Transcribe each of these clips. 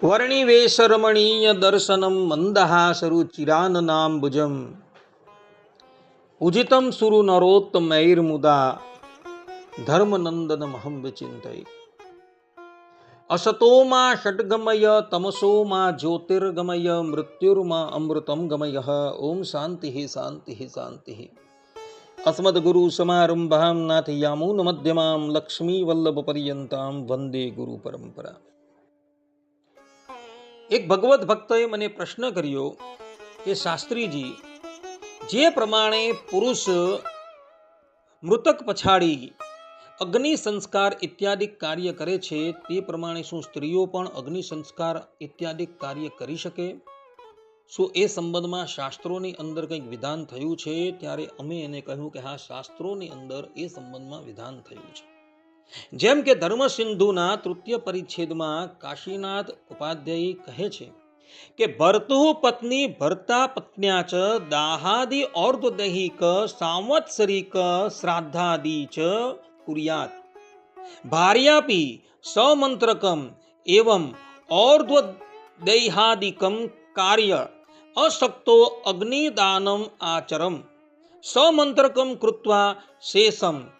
વર્ણિવેશરમણીય દર્શનમ મંદહાસરુચિરાનનાંબુજમ ઉજિતમ સુરુ નરોત્તમૈર્મુદા ધર્મનંદનમહં વિચિંતય અસતોમાં ષડગમય તમસોમાં જ્યોતિર્ગમય મૃત્યુર્મા અમૃતમ ગમય ઓમ શાંતિ શાંતિ શાંતિ અસ્મદગુરુ સમારંભામ નાથયામૂન મધ્યમાં લક્ષ્મીવલ્લભ લક્ષ્મી પર્યંતામ વંદે ગુરુ પરંપરા એક ભગવત ભક્તએ મને પ્રશ્ન કર્યો કે શાસ્ત્રીજી, જે પ્રમાણે પુરુષ મૃતક પછાડી અગ્નિ સંસ્કાર ઇત્યાદિ કાર્ય કરે છે, તે પ્રમાણે શું સ્ત્રીઓ પણ અગ્નિ સંસ્કાર ઇત્યાદિ કાર્ય કરી શકે? શું એ સંબંધમાં શાસ્ત્રોની અંદર કંઈક વિધાન થયું છે? ત્યારે અમે એને કહ્યું કે હા, શાસ્ત્રોની અંદર એ સંબંધમાં વિધાન થયું છે. જેમ કે ધર્મસિંધુના તૃતીય પરિચ્છેદમાં કાશીનાથ ઉપાધ્યાયી કહે છે કે, ભર્તુ પત્ની ભર્તા પત્ન્યા ચ દાહાદિ સાંવત્સરિક શ્રાદ્ધાદિ ચ કુર્યાત. ભાર્યાપી સમંત્રકમ એવમ ઓર્ધ્વદૈહાદિકમ કાર્ય અશક્તો અગ્નિદાનમ આચરમ. સમંત્રકમ કૃત્વા શેષમ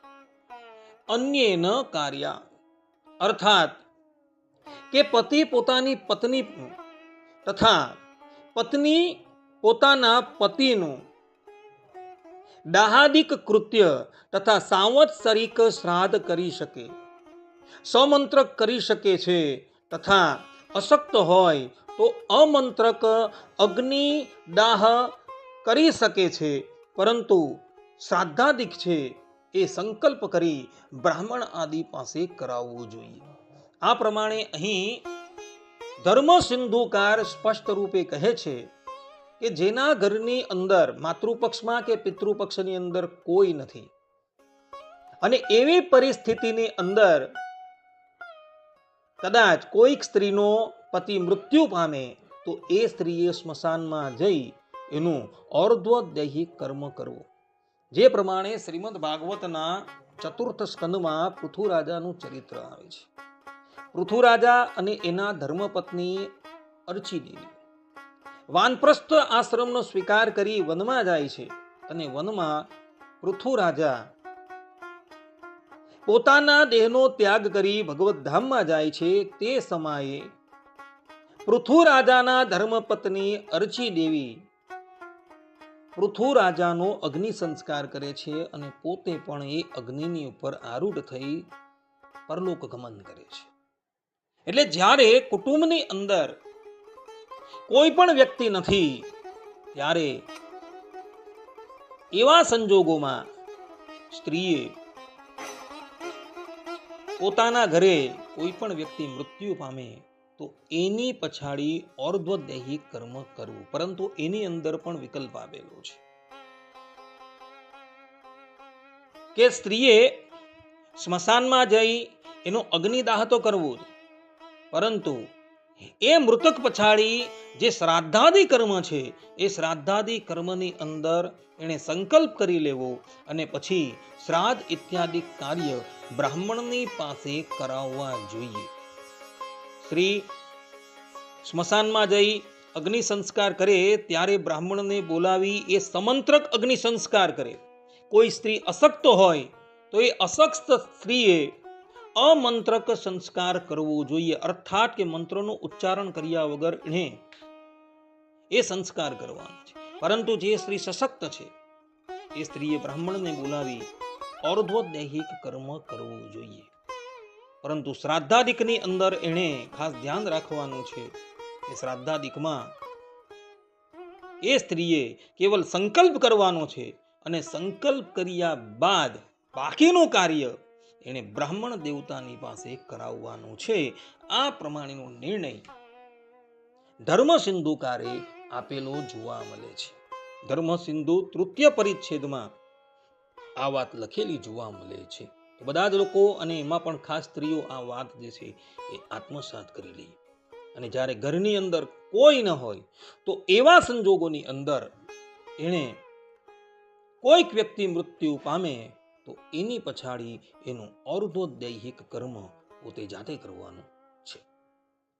અન્યેન કાર્યા. અર્થાત કે પતિ પોતાની પત્ની તથા પત્ની પોતાના પતિનું દાહાદિક કૃત્ય તથા સાંવત્સરિક શ્રાદ્ધ કરી શકે, સમંત્રક કરી શકે છે તથા અશક્ત હોય તો અમંત્રક અગ્નિ દાહ કરી શકે છે, પરંતુ શ્રાદ્ધાદિક છે એ સંકલ્પ કરી બ્રાહ્મણ આદિ પાસે કરાવવું જોઈએ. આ પ્રમાણે અહીં ધર્મ સિંધુકાર સ્પષ્ટ રૂપે કહે છે કે જેના ઘરની અંદર માતૃપક્ષમાં કે પિતૃપક્ષની અંદર કોઈ નથી. અને એવી પરિસ્થિતિની અંદર કદાચ કોઈક સ્ત્રીનો પતિ મૃત્યુ પામે તો એ સ્ત્રીએ સ્મશાનમાં જઈ એનું દૈહિક કર્મ કરવું. જે પ્રમાણે શ્રીમદ ભાગવતના ચતુર્થ સ્કંદમાં પૃથુરાજાનું ચરિત્ર આવે છે. પૃથુરાજા અને એના ધર્મપત્ની અર્ચી દેવી વાનપ્રસ્થ આશ્રમનો સ્વીકાર કરી વનમાં જાય છે અને વનમાં પૃથુરાજા પોતાના દેહનો ત્યાગ કરી ભગવત ધામમાં જાય છે તે સમયે પૃથુરાજાના ધર્મપત્ની અર્ચી દેવી પૃથુરાજાનો અગ્નિ સંસ્કાર કરે છે અને પોતે પણ એ અગ્નિની ઉપર આરૂઢ થઈ પરલોક ગમન કરે છે. એટલે જ્યારે કુટુંબની અંદર કોઈ પણ વ્યક્તિ નથી, ત્યારે એવા સંજોગોમાં સ્ત્રીએ પોતાના ઘરે કોઈ પણ વ્યક્તિ મૃત્યુ પામે તો એની પછાડી ઓર્ધ્વદૈહિક કર્મ કરવું. પરંતુ એની અંદર પણ વિકલ્પ આવેલો છે. કે સ્ત્રીએ સ્મશાનમાં જઈ એનો અગ્નિદાહ તો કરવો જ. પરંતુ એ મૃતક પછાડી જે શ્રાદ્ધાદિ કર્મ છે, એ શ્રાદ્ધાદિ કર્મની અંદર એણે સંકલ્પ કરી લેવો અને પછી શ્રાદ્ધ ઇત્યાદિ કાર્ય બ્રાહ્મણની પાસે કરાવવા જોઈએ. સ્ત્રી સ્મશાનમાં જઈ અગ્નિ સંસ્કાર કરે ત્યારે બ્રાહ્મણને બોલાવી એ સમંત્રક અગ્નિ સંસ્કાર કરે. કોઈ સ્ત્રી અશક્ત હોય તો એ અશક્ત સ્ત્રીએ અમંત્રક સંસ્કાર કરવો જોઈએ. અર્થાત કે મંત્રનું ઉચ્ચારણ કર્યા વગર એણે એ સંસ્કાર કરવાનો છે. પરંતુ જે સ્ત્રી સશક્ત છે, એ સ્ત્રીએ બ્રાહ્મણને બોલાવી ઓર્ધ્વદૈહિક કર્મ કરવું જોઈએ. પરંતુ શ્રાદ્ધાદિકની અંદર એણે ખાસ ધ્યાન રાખવાનું છે એ શ્રાદ્ધાદિકમાં એ સ્ત્રીએ કેવલ સંકલ્પ કરવાનો છે અને સંકલ્પ કર્યા બાદ બાકીનું કાર્ય એણે બ્રાહ્મણ દેવતાની પાસે કરાવવાનું છે. આ પ્રમાણેનો નિર્ણય ધર્મ સિંધુકારે આપેલો જોવા મળે છે. ધર્મ સિંધુ તૃતીય પરિચ્છેદમાં આ વાત લખેલી જોવા મળે છે. તો બધા જ લોકો અને એમાં પણ ખાસ સ્ત્રીઓ આ વાત જે છે એ આત્મસાત કરી લે. અને જ્યારે ઘરની અંદર કોઈ ન હોય, તો એવા સંજોગોની અંદર એણે કોઈક વ્યક્તિ મૃત્યુ પામે, તો એની પછાડી એનું અર્ધોદૈહિક કર્મ પોતે જાતે કરવાનું